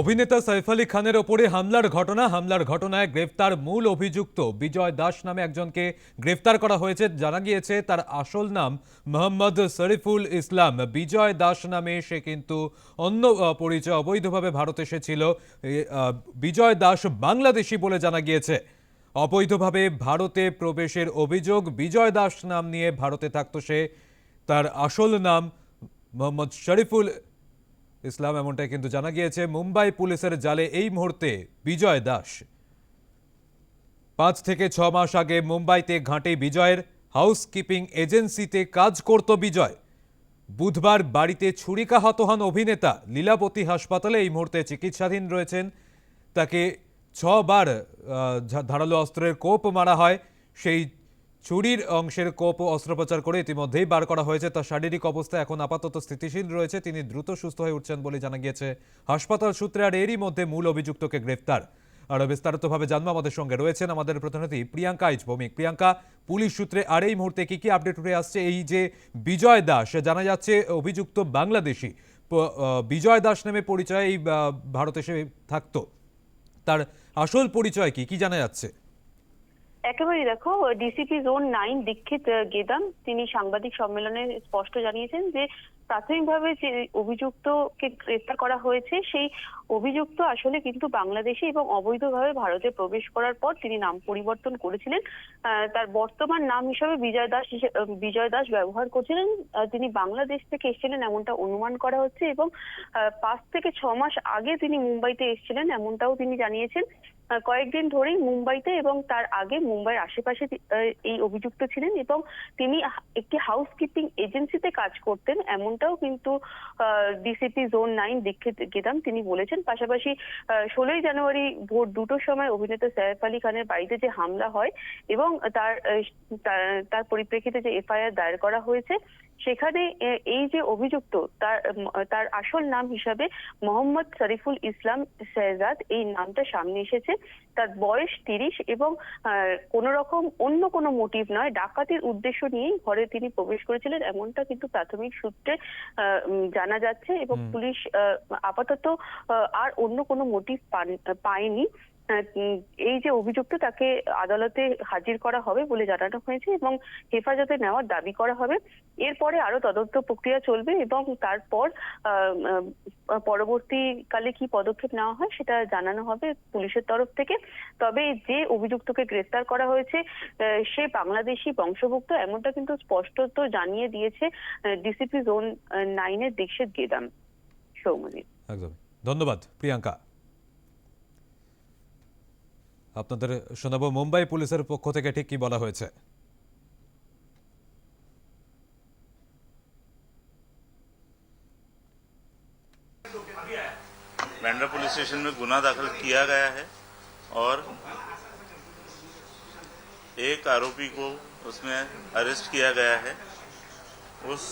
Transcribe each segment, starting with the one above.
অভিনেতা সাইফ আলী খানের ওপরে হামলার ঘটনা, হামলার ঘটনায় গ্রেফতার মূল অভিযুক্ত বিজয় দাস নামে একজনকে গ্রেফতার করা হয়েছে। জানা গিয়েছে, তার আসল নাম মোহাম্মদ শরীফুল ইসলাম। বিজয় দাস নামে সে কিন্তু অন্য পরিচয়, অবৈধভাবে ভারত এসেছিল। বিজয় দাস বাংলাদেশি বলে জানা গিয়েছে। অবৈধভাবে ভারতে প্রবেশের অভিযোগ বিজয় দাস নাম নিয়ে ভারতে থাকতো সে। তার আসল নাম মোহাম্মদ শরীফুল ইসলাম এমনটাই কিন্তু জানা গিয়েছে, মুম্বাই পুলিশের জালে এই মুহূর্তে বিজয় দাস। পাঁচ থেকে ছ মাস আগে মুম্বাইতে ঘাঁটে বিজয়ের হাউসকিপিং এজেন্সিতে কাজ করত বিজয়। বুধবার বাড়িতে ছুরিকাহত হন অভিনেতা লীলাবতী হাসপাতালে এই মুহূর্তে চিকিৎসাধীন রয়েছেন। তাকে ছবার ধারালো অস্ত্রের কোপ মারা হয়। সেই ছুরির অংশের কোপ ও অস্ত্রোপচার করে ইতিমধ্যেই বার করা হয়েছে। তার শারীরিক অবস্থা এখন আপাতত স্থিতিশীল রয়েছে। তিনি দ্রুত সুস্থ হয়ে উঠছেন বলে জানা গিয়েছে। হাসপাতাল সূত্রে আর এরই মধ্যে মূল অভিযুক্তকে গ্রেফতার। আরও বিস্তারিতভাবে জানব। আমাদের সঙ্গে রয়েছেন আমাদের প্রতিনিধি প্রিয়াঙ্কা আইচ ভৌমিক প্রিয়াঙ্কা, পুলিশ সূত্রে আর এই মুহূর্তে কি কি আপডেট উঠে আসছে? এই যে বিজয় দাস জানা যাচ্ছে অভিযুক্ত বাংলাদেশি। বিজয় দাস নামে পরিচয় এই ভারত এসে থাকতো। তার আসল পরিচয় কি? কি জানা যাচ্ছে? একেবারেই দেখো DCP zone nine Dikshit Gedam তিনি সাংবাদিক সম্মেলনে স্পষ্ট জানিয়েছেন যে প্রাথমিকভাবে যে অভিযুক্তকে গ্রেফতার করা হয়েছে, সেই অভিযুক্ত আসলে কিন্তু বাংলাদেশে এবং অবৈধভাবে ভারতে প্রবেশ করার পর তিনি নাম পরিবর্তন করেছিলেন। তার বর্তমান নাম হিসেবে বিজয় দাস বিজয় দাস ব্যবহার করছিলেন। তিনি বাংলাদেশ থেকে এসেছিলেন এমনটা অনুমান করা হচ্ছে এবং পাঁচ থেকে ছ মাস আগে তিনি মুম্বাইতে এসেছিলেন, এমনটাও তিনি জানিয়েছেন। কয়েকদিন ধরেই মুম্বাইতে এবং তার আগে মুম্বাইয়ের আশেপাশে এই অভিযুক্ত ছিলেন এবং তিনি একটি হাউসকিপিং এজেন্সিতে কাজ করতেন, এমনটাও কিন্তু DCP zone nine Dikshit Gedam তিনি বলেছেন। পাশাপাশি ষোলোই জানুয়ারি ভোর দুটোর সময় অভিনেতা সাইফ আলী খানের বাড়িতে যে হামলা হয় এবং তার- তার পরিপ্রেক্ষিতে যে এফআইআর দায়ের করা হয়েছে সেখানে এই যে অভিযুক্ত তার তার আসল নাম হিসাবে মোহাম্মদ শরীফুল ইসলাম শেহজাদ এই নামটা সামনে এসেছে। তার বয়স তিরিশ এবং কোন রকম অন্য কোনো মোটিভ নয়। ডাকাতির উদ্দেশ্য নিয়েই ঘরে তিনি প্রবেশ করেছিলেন এমনটা কিন্তু প্রাথমিক সূত্রে আহ, জানা যাচ্ছে এবং পুলিশ আহ, আপাতত আর অন্য কোনো মোটিভ পায়নি। এই যে অভিযুক্ত তাকে আদালতে হাজির করা হবে বলে জানানো হয়েছে এবং হেফাজতে নেওয়ার দাবি করা হবে। এরপরে আরও তদন্ত প্রক্রিয়া চলবে এবং তারপর পরবর্তীকালে কি পদক্ষেপ নেওয়া হয় সেটা জানানো হবে পুলিশের তরফ থেকে। তবে যে অভিযুক্তকে গ্রেফতার করা হয়েছে সে বাংলাদেশি বংশভুক্ত এমনটা কিন্তু স্পষ্টত জানিয়ে দিয়েছে ডিসিপি জোন নাইনের দীক্ষিত গেদাম সৌমনি একদম। ধন্যবাদ, প্রিয়াঙ্কা। আপনাদের শোনাবো মুম্বাই পুলিশের পক্ষ থেকে ঠিক কি বলা হয়েছে बैंड्रा पुलिस स्टेशन में गुना दाखिल किया गया है और एक आरोपी को उसमें अरेस्ट किया गया है उस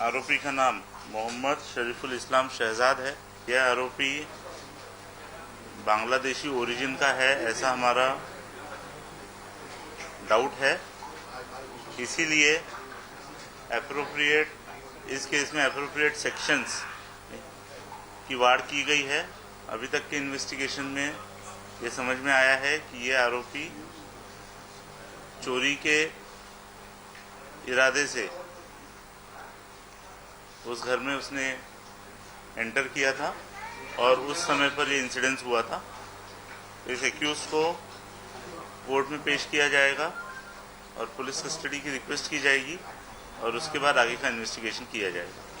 आरोपी का नाम मोहम्मद शरीफुल इस्लाम शहजाद है यह आरोपी बांग्लादेशी ओरिजिन का है, ऐसा हमारा डाउट है। इसीलिए अप्रोप्रिएट इस केस में अप्रोप्रिएट सेक्शंस की वार की गई है। अभी तक के इन्वेस्टिगेशन में ये समझ में आया है कि ये आरोपी चोरी के इरादे से उस घर में उसने एंटर किया था। और उस समय पर ये इंसिडेंस हुआ था। इस एक्यूज को कोर्ट में पेश किया जाएगा और पुलिस कस्टडी की रिक्वेस्ट की जाएगी और उसके बाद आगे का इन्वेस्टिगेशन किया जाएगा।